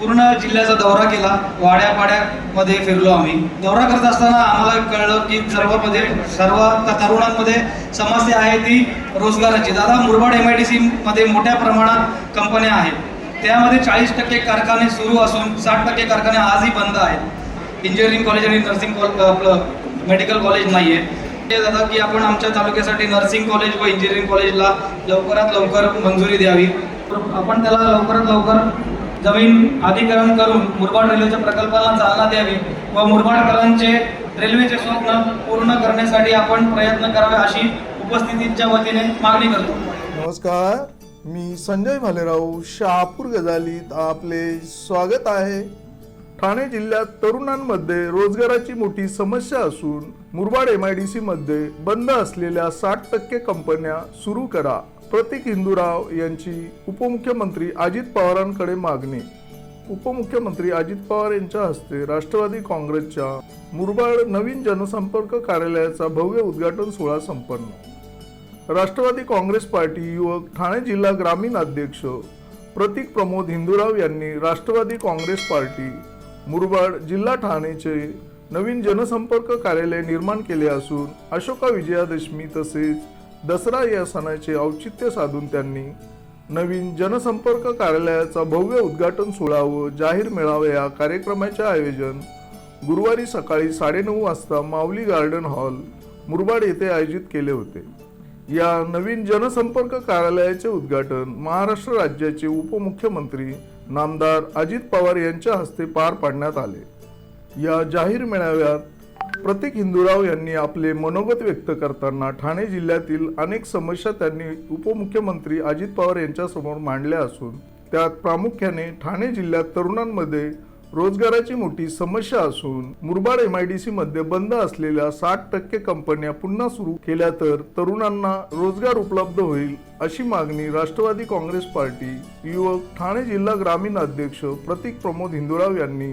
पूर्ण जिल्ह्याचा दौरा केला. वाड्यापाड्यामध्ये फिरलो आम्ही. दौरा करत असताना आम्हाला कळलं की सर्वमध्ये सर्व तरुणांमध्ये समस्या आहे ती रोजगाराची. दादा Murbad M I D C मध्ये मोठ्या प्रमाणात कंपन्या आहेत. त्यामध्ये चाळीस टक्के कारखाने सुरू असून साठ टक्के कारखाने आजही बंद आहेत. इंजिनिअरिंग कॉलेज आणि नर्सिंग कॉल मेडिकल कॉलेज नाही आहे ते दादा की आपण आमच्या तालुक्यासाठी नर्सिंग कॉलेज व इंजिनिअरिंग कॉलेजला लवकरात लवकर मंजुरी द्यावी. आपण त्याला लवकरात लवकर जमीन अधिग्रहण करून मुरबाड रेल्वेच्या प्रकल्पाला चालना द्यावी व मुरबाडकरांचे रेल्वेचे स्वप्न पूर्ण करण्यासाठी आपण प्रयत्न करावे अशी उपस्थितीच्या वतीने मागणी करतो. नमस्कार मी संजय भालेराव शहापूर गजालीत आपले स्वागत आहे. ठाणे जिल्ह्यात तरुणांमध्ये रोजगाराची मोठी समस्या असून Murbad M I D C मध्ये बंद असलेल्या साठ टक्के कंपन्या सुरू करा. प्रतीक हिंदूराव यांची उपमुख्यमंत्री अजित पवारांकडे मागणी. उपमुख्यमंत्री अजित पवार यांच्या हस्ते राष्ट्रवादी काँग्रेसच्या मुरबाड नवीन जनसंपर्क कार्यालयाचा भव्य उद्घाटन सोहळा संपन्न. राष्ट्रवादी काँग्रेस पार्टी युवक ठाणे जिल्हा ग्रामीण अध्यक्ष प्रतीक प्रमोद हिंदूराव यांनी राष्ट्रवादी काँग्रेस पार्टी मुरबाड जिल्हा ठाणेचे नवीन जनसंपर्क कार्यालय निर्माण केले असून अशोका विजयादशमी तसेच दसरा या सणाचे औचित्य साधून त्यांनी नवीन जनसंपर्क कार्यालयाचा भव्य उद्घाटन सोहळा व जाहीर मेळावा या कार्यक्रमाचे आयोजन गुरुवारी सकाळी साडेनऊ वाजता माऊली गार्डन हॉल मुरबाड येथे आयोजित केले होते. या नवीन जनसंपर्क कार्यालयाचे उद्घाटन महाराष्ट्र राज्याचे उपमुख्यमंत्री नामदार अजित पवार यांच्या हस्ते पार पाडण्यात आले. या जाहीर मेळाव्यात प्रत्येक हिंदूराव यांनी आपले मनोगत व्यक्त करताना ठाणे जिल्ह्यातील अनेक समस्या त्यांनी उपमुख्यमंत्री अजित पवार यांच्यासमोर मांडल्या असून त्यात प्रामुख्याने ठाणे जिल्ह्यात तरुणांमध्ये रोजगाराची मोठी समस्या असून Murbad M I D C मध्ये बंद असलेल्या साठ टक्के कंपन्या पुन्हा सुरू केल्या तर तरुणांना रोजगार उपलब्ध होईल अशी मागणी राष्ट्रवादी काँग्रेस पार्टी युवक ठाणे जिल्हा ग्रामीण अध्यक्ष प्रतीक प्रमोद हिंदुराव यांनी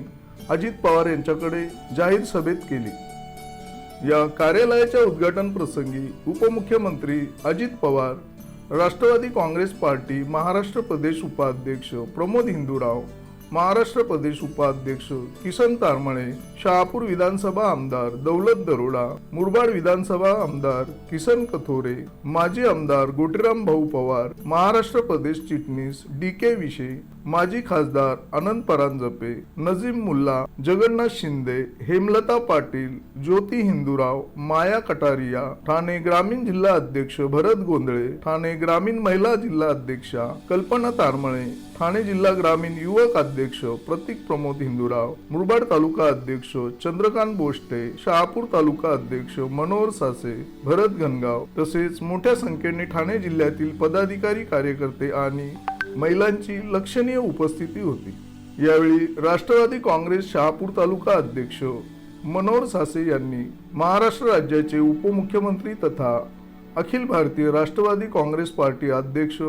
अजित पवार यांच्याकडे जाहीर सभेत केली. या कार्यालयाच्या उद्घाटन प्रसंगी उपमुख्यमंत्री अजित पवार राष्ट्रवादी काँग्रेस पार्टी महाराष्ट्र प्रदेश उपाध्यक्ष प्रमोद हिंदूराव महाराष्ट्र प्रदेश उपाध्यक्ष किसन तारमळे शहापूर विधानसभा आमदार दौलत दरोडा मुरबाड विधानसभा आमदार किसन कथोरे माजी आमदार गोटीराम भाऊ पवार महाराष्ट्र प्रदेश चिटणीस डी के विशे माजी खासदार अनंत परांजपे नजीम मुल्ला जगन्नाथ शिंदे हेमलता पाटील ज्योती हिंदूराव माया कटारिया ठाणे ग्रामीण जिल्हा अध्यक्ष भरत गोंधळे ठाणे ग्रामीण महिला जिल्हा अध्यक्षा कल्पना तारमळे ठाणे जिल्हा ग्रामीण युवक अध्यक्ष प्रतीक प्रमोद हिंदूराव मुरबाड तालुका अध्यक्ष चंद्रकांत बोष्टे शहापूर तालुका अध्यक्ष मनोहर सासे भरत घनगाव तसेच मोठ्या संख्येने ठाणे जिल्ह्यातील पदाधिकारी कार्यकर्ते आणि महिलांची लक्षणीय उपस्थिती होती. यावेळी राष्ट्रवादी काँग्रेस शहापूर तालुका अध्यक्ष मनोहर सासे यांनी महाराष्ट्र राज्याचे उपमुख्यमंत्री तथा अखिल भारतीय राष्ट्रवादी काँग्रेस पार्टी अध्यक्ष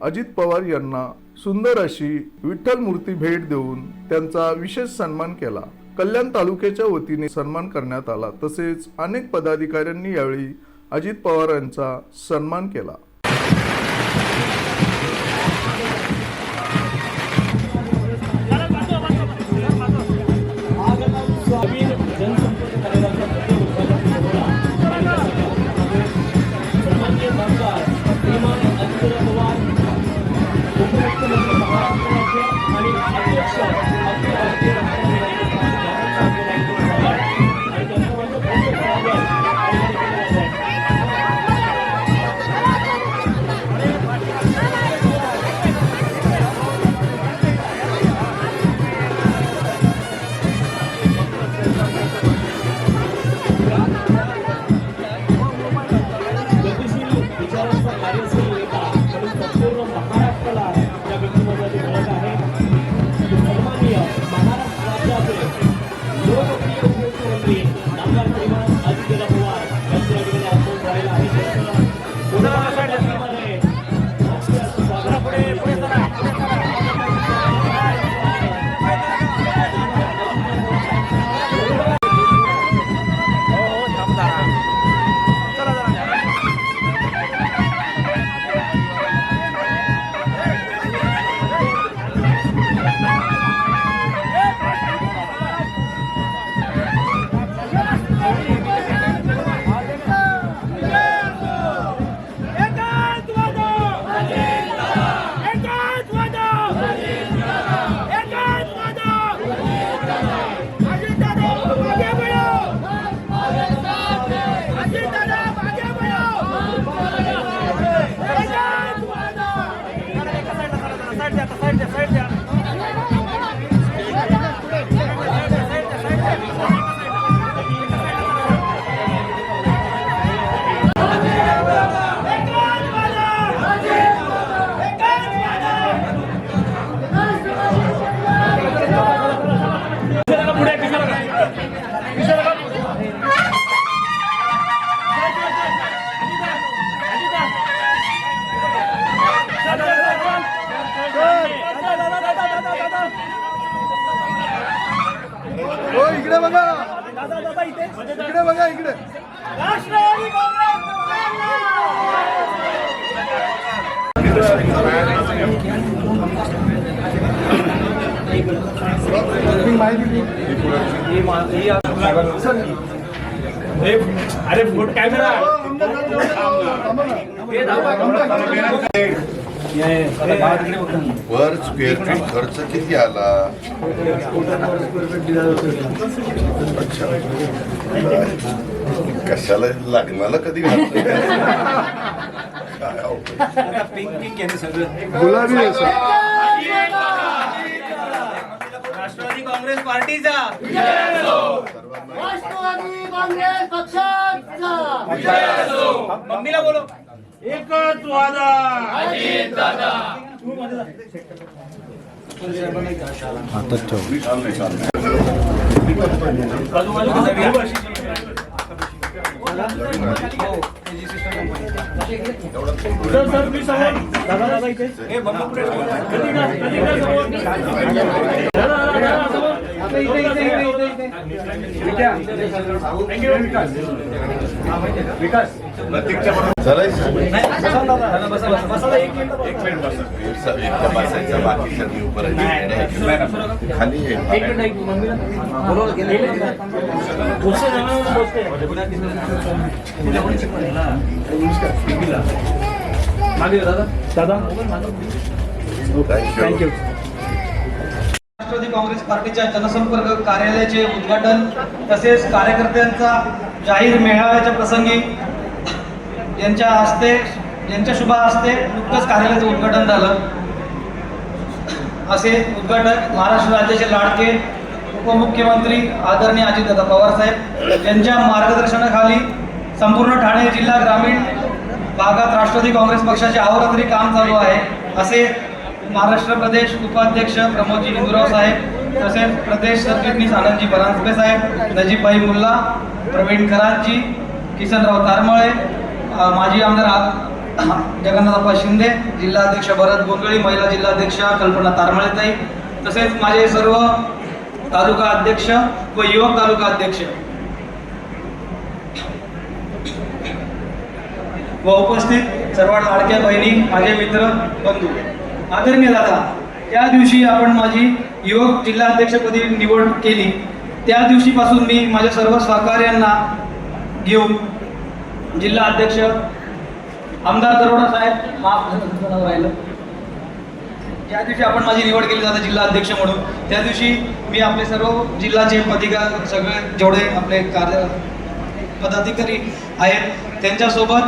अजित पवार यांना सुंदर अशी विठ्ठल मूर्ती भेट देऊन त्यांचा विशेष सन्मान केला. कल्याण तालुक्याच्या वतीने सन्मान करण्यात आला. तसेच अनेक पदाधिकाऱ्यांनी यावेळी अजित पवार यांचा सन्मान केला. Right. अरे photo camera per square feet खर्च किती आला? अच्छा कशाला लग्नाला कधी. गुलाबी काँग्रेस पार्टीचा. राष्ट्रवादी काँग्रेस पक्षाचा मम्मीला बोलो एकच वादा चाललंय, चाललंय. एवढा फोटो दादा दादा इथे राहायचं. खाली मागे दादा दादा थँक्यू. राष्ट्रवादी काँग्रेस पार्टीच्या जनसंपर्क कार्यालयाचे उद्घाटन तसेच कार्यकर्त्यांचा जाहीर मेळाव्याच्या प्रसंगी यांच्या हस्ते यांच्या शुभा हस्ते नुकतंच कार्यालयाचं उद्घाटन झालं. असे उद्घाटक महाराष्ट्र राज्याचे लाडके उपमुख्यमंत्री आदरणीय अजितदादा पवार साहेब यांच्या मार्गदर्शनाखाली संपूर्ण ठाणे जिल्हा ग्रामीण भागात राष्ट्रवादी काँग्रेस पक्षाचे आवरात्री काम चालू आहे. असे महाराष्ट्र प्रदेश उपाध्यक्ष प्रमोदजी इंदुराव साहेब तसेच प्रदेश सरचिटणीस आनंदजी परांजपे साहेब नजीबभाई मुल्ला प्रवीण करातजी किसनराव तारमळे माजी आमदार जगन्नाथप्पा शिंदे जिल्हाध्यक्ष भरत गोंगळी महिला जिल्हाध्यक्षा कल्पना तारमळेताई तसेच माझे सर्व तालुका अध्यक्ष व युवक तालुका अध्यक्ष व उपस्थित सर्व लाडक्या बहिणी माझे मित्र बंधू. आदरणीय दादा त्या दिवशी आपण माझी युवक जिल्हाध्यक्षपदी निवड केली. त्या दिवशीपासून मी माझ्या सर्व सहकार्यांना घेऊन जिल्हा अध्यक्ष आमदार दरोडा साहेब माफ राहिलं. ज्या दिवशी आपण माझी निवड केली जाते जिल्हा अध्यक्ष म्हणून. त्या दिवशी मी आपले सर्व जिल्हाचे पदाधिकारी सगळे जेवढे आपले कार्य पदाधिकारी आहेत त्यांच्यासोबत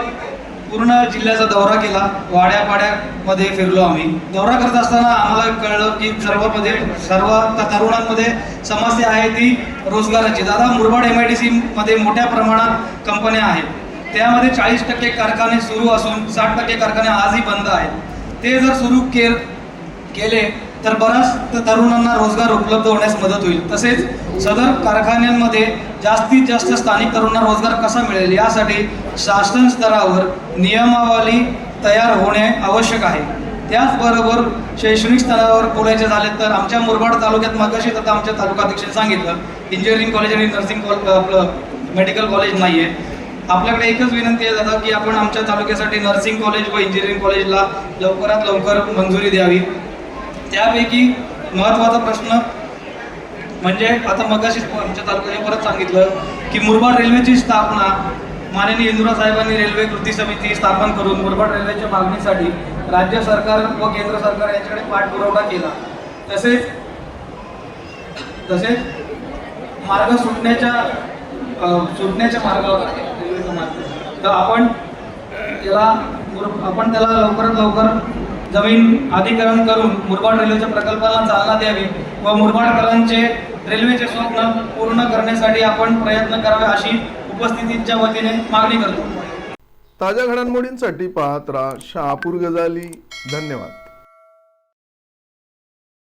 पूर्ण जिल्ह्याचा दौरा केला. वाड्यापाड्यामध्ये फिरलो आम्ही. दौरा करत असताना आम्हाला कळलं की सर्वमध्ये सर्व तरुणांमध्ये समस्या आहे ती रोजगाराची. दादा मुरबाड एम आय डी सीमध्ये मोठ्या प्रमाणात कंपन्या आहेत. त्यामध्ये चाळीस टक्के कारखाने सुरू असून साठ टक्के कारखाने आजही बंद आहेत. ते जर सुरू के केले तर बऱ्याच तरुणांना रोजगार उपलब्ध होण्यास मदत होईल. तसेच सदर कारखान्यांमध्ये जास्तीत जास्त स्थानिक तरुणांना रोजगार कसा मिळेल? यासाठी शासन स्तरावर नियमावली तयार होणे आवश्यक आहे. त्याचबरोबर शैक्षणिक स्तरावर बोलायचे झाले तर आमच्या मुरबाड तालुक्यात मगाशी आता आमच्या तालुकाध्यक्षांनी सांगितलं इंजिनिअरिंग कॉलेज आणि नर्सिंग कॉल आपलं मेडिकल कॉलेज नाही आहे आपल्याकडे एकच विनंती आहे दादा की आपण आमच्या तालुक्यासाठी नर्सिंग कॉलेज व इंजिनिअरिंग कॉलेजला लवकरात लवकर मंजुरी द्यावी. त्यापैकी महत्त्वाचा प्रश्न म्हणजे आता मगाशी आमच्या तालुक्याने परत सांगितलं की मुरबाड रेल्वेची स्थापना माननीय इंदुरा साहेबांनी रेल्वे कृती समिती स्थापन करून मुरबाड रेल्वेच्या मागणीसाठी राज्य सरकार व केंद्र सरकार यांच्याकडे पाठपुरावा केला. तसेच तसेच मार्ग सुटण्याच्या सुटण्याच्या मार्गावर आहे रेल्वेचा मार्ग. तर आपण त्याला आपण त्याला लवकरात लवकर जमीन अधिकरण करून मुरबाड रेल्वेच्या प्रकल्पाला चालना द्यावी व मुरबाडकरांचे रेल्वेचे स्वप्न पूर्ण करण्यासाठी आपण प्रयत्न करावे अशी उपस्थितीच्या वतीने मागणी करतो. ताज्या घडामोडींसाठी पाहत राहा शहापूर गजाली. धन्यवाद.